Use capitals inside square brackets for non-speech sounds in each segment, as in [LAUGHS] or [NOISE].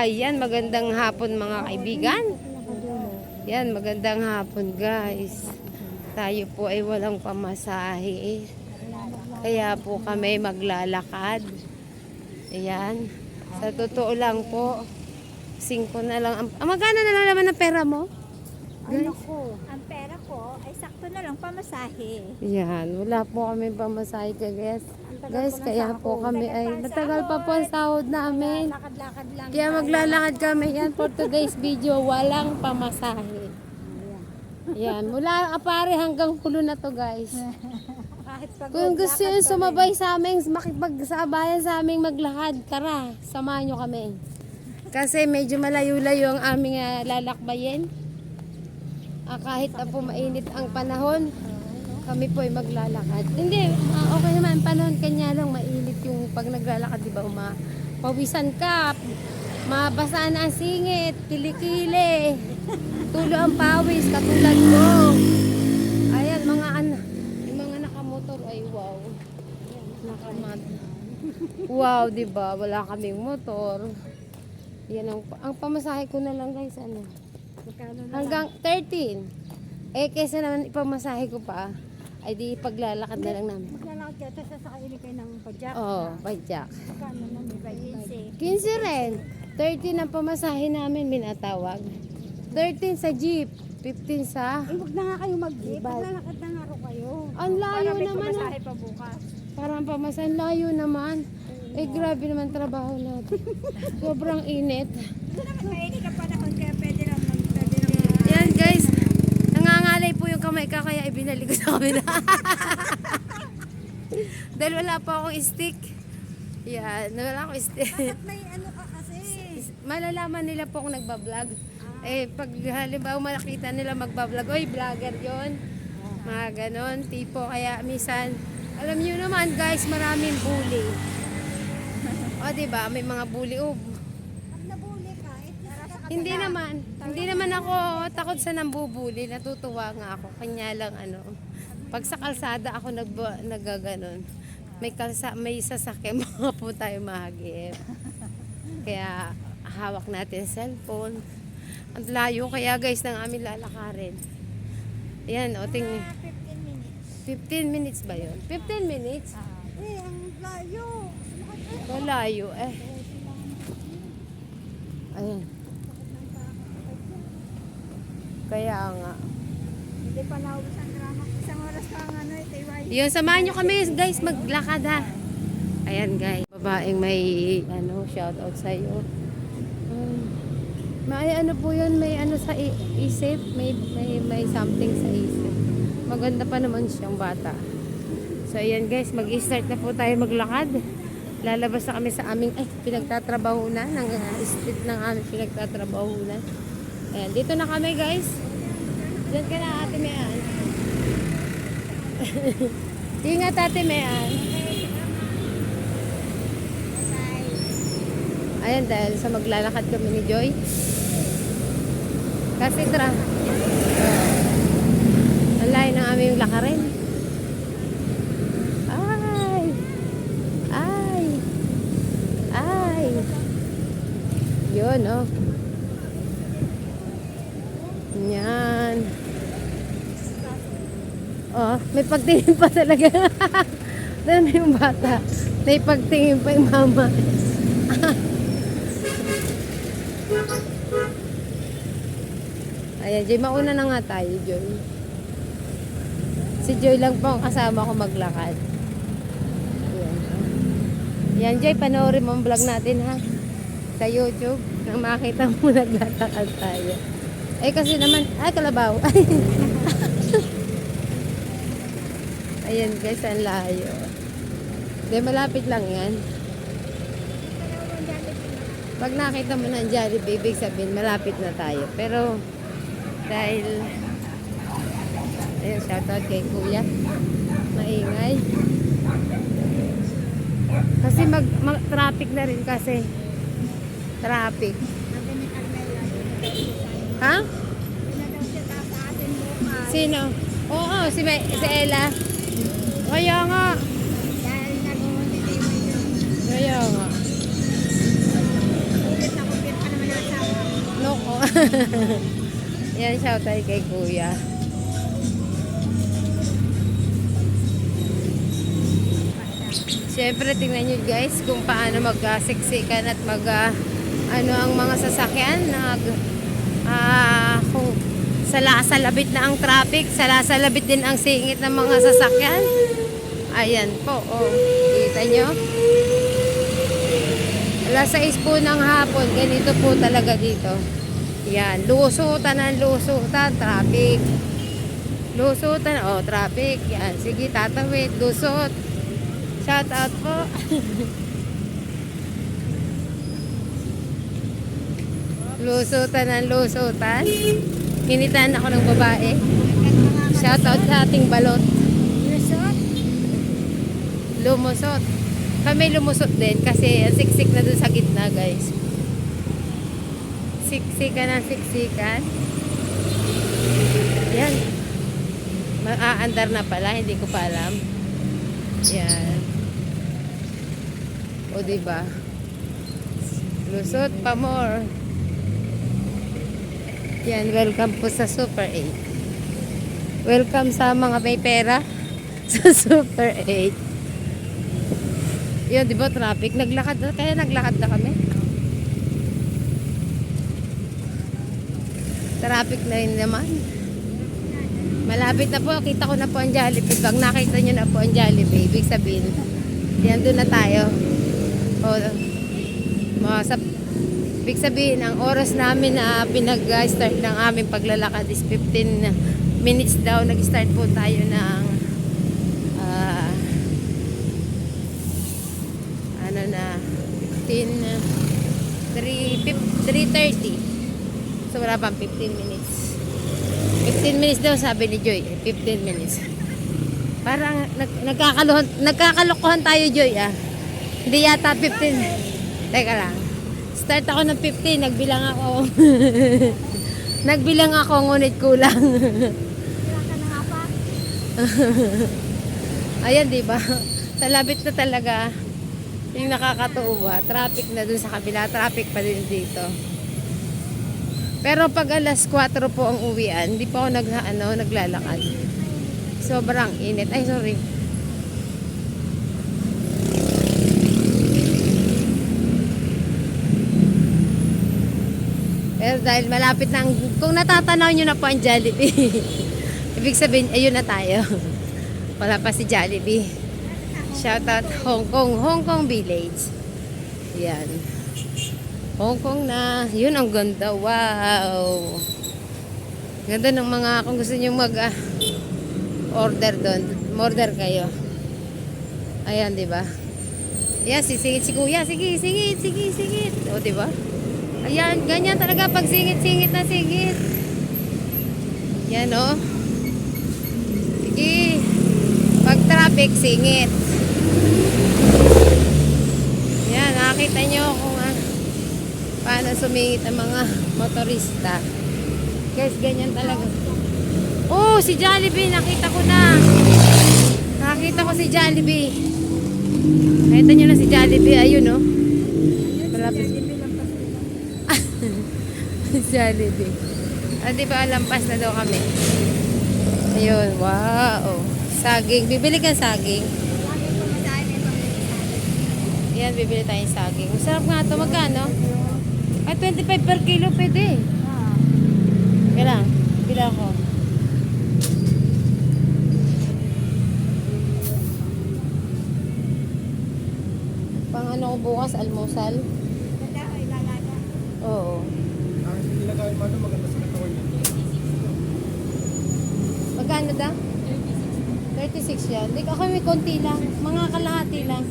Ayan, magandang hapon mga kaibigan. Yan, magandang hapon guys. Tayo po ay walang pamasahe. Kaya po kami maglalakad. Ayan. Sa totoo lang po, singko na lang. Ang- Ah, magkano na lang naman ang pera mo? Ano ko? Ang pera ko ay sakto na lang pamasahe. Yan, wala po kami pamasahe ka guys. Guys, kaya po kami Tagal ay matagal pa po ang sahod namin. Lakad-lakad lang. Kaya maglalakad kami yan for today's video. Walang pamasahe. Yan, mula apare hanggang pulo na to guys. [LAUGHS] Kung gusto nyo sumabay sa amin, makipagsabayan sa aming maglakad, tara, samahan nyo kami. Kasi medyo malayo-layo ang aming ah, lalakbayin. Ah, kahit na po mainit ang panahon, kami po ay maglalakad. Hindi, ah, okay naman panahon, kanya lang mainit yung pag naglalakad, di ba, uma, pawisan ka, mabasa na ang singit, kilikili, tulo ang pawis, katulad ko. Ayan, mga anak, yung mga nakamotor ay wow. Nakamat. Wow, di ba? Wala kaming motor. Yan ang, ang pamasahe ko na lang guys, ano? Hanggang 13. Eh, kesa naman ipamasahe ko pa, ay di paglalakad na lang namin. Maglalakad ka, tapos sasakaili kayo ng pajak. Oo, oh, badyak. Magkano na may bayinsi? 15 rin. 13 ang pamasahe namin, minatawag. 13 sa jeep, 15 sa... Eh, huwag na nga kayo mag-jeep. Maglalakad na nga kayo. Ang layo naman. ah. pamasahe pa bukas. Parang pamasahe, layo naman. Eh, grabe naman trabaho natin. [LAUGHS] Sobrang init. Ito naman mainit ang panahon, kaya pwede lang mag pwede lang mag- Yan guys, nangangalay po yung kamay ka kaya ibinalik ko sa kabila. [LAUGHS] Dahil wala pa akong stick. Yan, wala akong stick. May ano ka kasi. Malalaman nila po kung nagbablog. Eh, pag halimbawa makita nila magbablog, oy, vlogger yon Mga ganon, tipo. Kaya minsan, alam niyo naman guys, maraming bully. [LAUGHS] O, diba? May mga bully. Oh, Pag nabuli ka, eh, Hindi naman. Hindi naman ako takot sa nambubuli. Natutuwa nga ako. Kanya lang ano. Pag sa kalsada ako nag nagaganon. May kalsa may sasakyan [LAUGHS] mga po tayo mahagip. Kaya hawak natin cellphone. Ang layo kaya guys ng amin lalakarin. Yan, o ting Mga 15 minutes. 15 minutes ba yun? 15 minutes? Eh, ang layo. Malayo eh. Ayan. Kaya nga. Hindi pa naubos ang drama. Isang oras pa ang ano, ito iway. Yun, samahan nyo kami guys, maglakad ha. Ayan guys, babaeng may ano, shout out sa iyo. Um, may ano po yun, may ano sa isip, may, may, may something sa isip. Maganda pa naman siyang bata. So ayan guys, mag-start na po tayo maglakad. Lalabas na kami sa aming, ay, pinagtatrabaho na, ng uh, street ng aming pinagtatrabaho na. Ayan, dito na kami guys. Diyan ka na ate Mayan. [LAUGHS] Ingat ate Mayan. Ayan, dahil sa maglalakad kami ni Joy. Kasi tra. Oh. Ang layo ng aming lakarin. Ay! Ay! Ay! Yun, oh. Yan. Oh, may pagtingin pa talaga. [LAUGHS] Doon yung bata. May pagtingin pa yung mama. [LAUGHS] Ayan, Joy, mauna na nga tayo, Joy. Si Joy lang po ang kasama ko maglakad. Ayan. Yan, Joy, panoorin mo ang vlog natin, ha? Sa YouTube. Nang makita mo [LAUGHS] naglalakad tayo. Eh, kasi naman, ay, kalabaw. Ayan, guys, ang layo. Hindi, malapit lang yan. Pag nakita mo ng Jollibee, ibig sabihin, malapit na tayo. Pero, dahil, ayun, shoutout kay Kuya. Maingay. Kasi mag, mag traffic na rin kasi. Traffic. Ha? Sino? Oo, si, May, si Ella. Kaya nga. Dahil yun. Kaya nga. Ulit na kumpir ka ng Yan, shout out kay kuya. Siyempre, tingnan nyo guys kung paano magsiksikan at mag, ah, ano ang mga sasakyan. Nag, ah, kung salasalabit na ang traffic, salasalabit din ang singit ng mga sasakyan. Ayan po, oh. Kita nyo? Alas 6 po ng hapon, ganito po talaga dito. Yan, lusutan ng lusutan, traffic. Lusutan, oh, traffic. Yan, sige, tatawid, lusot. Shout out po. [LAUGHS] lusutan ng lusutan. Kinitaan ako ng babae. Shout out sa ating balot. Lumusot. Kami lumusot din kasi ang siksik na dun sa gitna guys. Siksikan na siksikan. Yan. Maaandar na pala, hindi ko pa alam. Yan. O diba? Lusot pa more. Yan, welcome po sa Super 8. Welcome sa mga may pera [LAUGHS] sa Super 8. Yun, di ba traffic? Naglakad na, kaya naglakad na kami. Traffic na rin naman. Malapit na po, kita ko na po ang Jollibee. Pag nakita nyo na po ang Jollibee, ibig sabihin, yan doon na tayo. O, mga sa, ibig sabihin, ang oras namin na pinag-start ng aming paglalakad is 15 minutes daw. Nag-start po tayo ng ah, ano na 15 uh, 3 3:30 so wala pang 15 minutes. 15 minutes daw sabi ni Joy. Eh, 15 minutes. Parang nag, nagkakalokohan nagkakalokohan tayo Joy ah. Hindi yata 15 teka lang. Start ako ng 15 nagbilang ako. [LAUGHS] Nagbilang ako ngunit kulang. [LAUGHS] Ayan, di ba? Sa labit na talaga. Yung nakakatuwa. Traffic na dun sa kabila. Traffic pa din dito. Pero pag alas 4 po ang uwian, hindi pa ako nag, ano, naglalakad. Sobrang init. Ay, sorry. Pero dahil malapit na ang, kung natatanaw nyo na po ang Jollibee, [LAUGHS] ibig sabihin, ayun na tayo. [LAUGHS] Wala pa si Jollibee. Shout out Hong Kong, Hong Kong Village. Yan. Hong Kong na. Yun ang ganda. Wow. Ganda ng mga kung gusto niyo mag ah, order doon. Order kayo. Ayan, di ba? Ayan, sisingit si kuya. Sige, singit, sige, singit. O, di ba? Ayan, ganyan talaga pag singit-singit na singit. Yan, o. Sige. Pag traffic, singit. Yan, nakakita nyo kung ah, paano sumingit ang mga motorista. Guys, ganyan talaga. Oh, si Jollibee, nakita ko na. Nakita ko si Jollibee. Nakita nyo na si Jollibee, ayun oh. Malapit. [LAUGHS] Jollibee. Ah, di ba lampas na daw kami? Ayun, wow. Saging. Bibili ka saging. Yan, bibili tayong saging. Masarap nga ito. Magkano? Ay, 25 per kilo pwede. Kaya lang. Bila ako. Pang ano ko bukas, almusal. Oo. Ang ilagay mo maganda sa katawan niya. Magkano daw? 36 yan. Di ako may konti lang. Mga kalahati lang.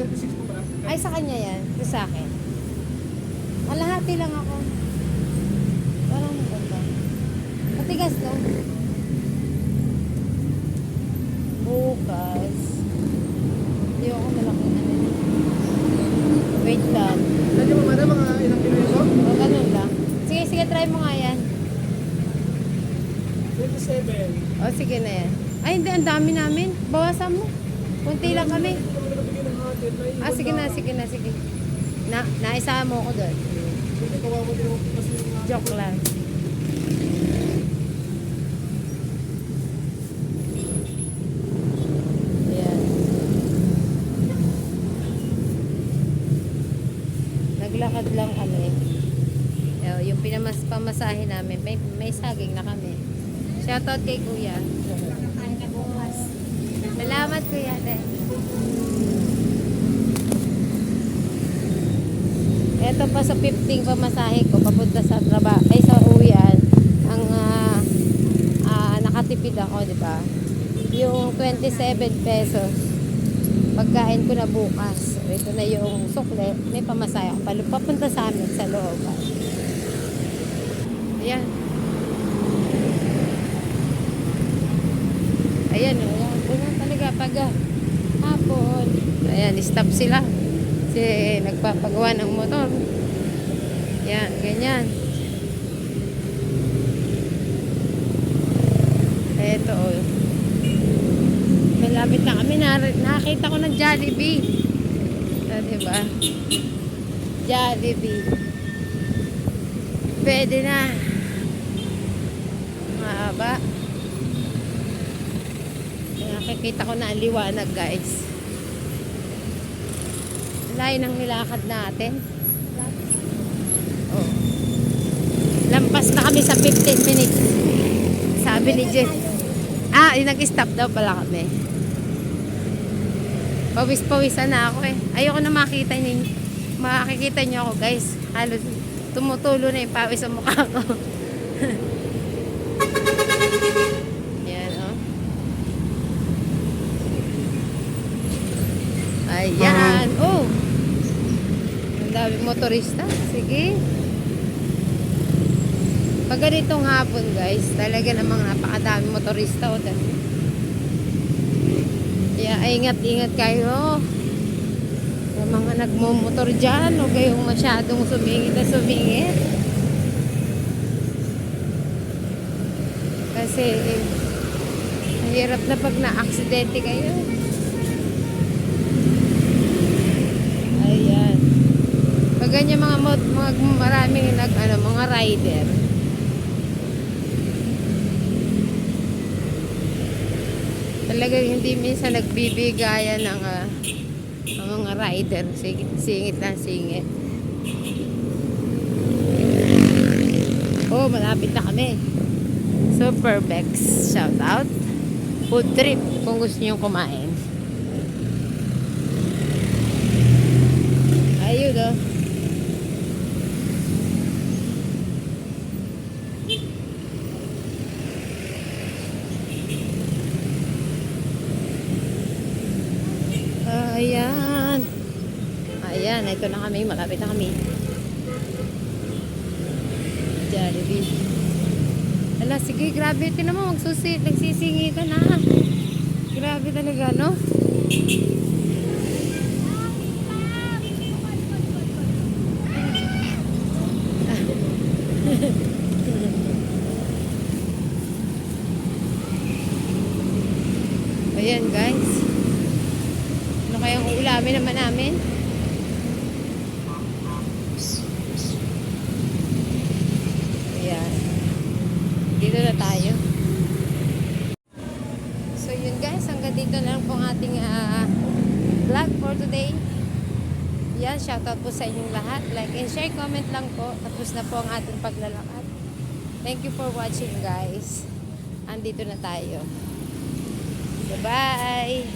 36, 36 po ba? Ay, sa kanya yan. Ito sa akin. Kalahati lang ako. Parang maganda. Matigas no? Bukas. Hindi ako malaking ano. yun. Wait lang. Lagyan mo mana mga ilang kilo ito? O, ganun lang. Sige, sige, try mo nga yan. 27. O, sige na yan. Ay, hindi. Ang dami namin. Bawasan mo. Kunti lang kami. Hindi naman nabigyan ng hatid. May Ah, sige na, sige na, sige. Na, naisa mo ako doon. Joke lang. Ayan. Naglakad lang kami. Ayan, yung pinamas pamasahe namin, may, may saging na kami. Shoutout kay Kuya. Salamat Kuya. Ito pa sa 15 pamasahe ko papunta sa trabaho ay sa uwian ang ah, ah, nakatipid ako, di ba? Yung 27 pesos pagkain ko na bukas. Ito na yung sukle, may pamasahe ako palo papunta sa amin sa loob. Ayan. Ayan, oh, ayan. Ganyan talaga pag ah, hapon. Ayan, stop sila. Kasi nagpapagawa ng motor. Yan, ganyan. Eto, oh. Malapit na kami. Nakakita ko ng Jollibee. Ah, diba? Jollibee. Pwede na. Mahaba. Nakikita ko na ang liwanag, guys. Layo ng nilakad natin. Oh. Lampas na kami sa 15 minutes. Sabi ni Jen. Ah, yung nag-stop daw pala kami. Pawis-pawisan na ako eh. Ayoko na makita niyo. Makikita niyo ako guys. Halos tumutulo na yung pawis sa mukha ko. [LAUGHS] Yan oh. Ayan. Oh. Daming motorista. Sige. Pag ganitong hapon guys, talaga namang napakadaming motorista o dami. Kaya ay ingat-ingat kayo. Sa mga nagmumotor dyan, huwag kayong masyadong sumingit na sumingit. Kasi, mahirap na pag na-aksidente kayo. Ayan. Pag ganyan mga, mga maraming nag, ano, mga rider. Talagang hindi minsan nagbibigayan ng ang mga rider. Singit, singit na singit. Oh, malapit na kami. Superbex. Shout out. Food trip kung gusto niyo kumain. Ayun oh. Ayan. Ayan, kami. Malapit na kami. Jollibee. Ala, sige, grabe. Ito naman, magsusi, nagsisingitan na. Grabe talaga, no? [LAUGHS] Ayan, guys. Ano kayang uulamin naman namin? dito na tayo. So yun guys, hanggang dito na lang pong ating uh, vlog for today. Yan, shoutout po sa inyong lahat. Like and share, comment lang po. Tapos na po ang ating paglalakad. Thank you for watching guys. Andito na tayo. Bye-bye!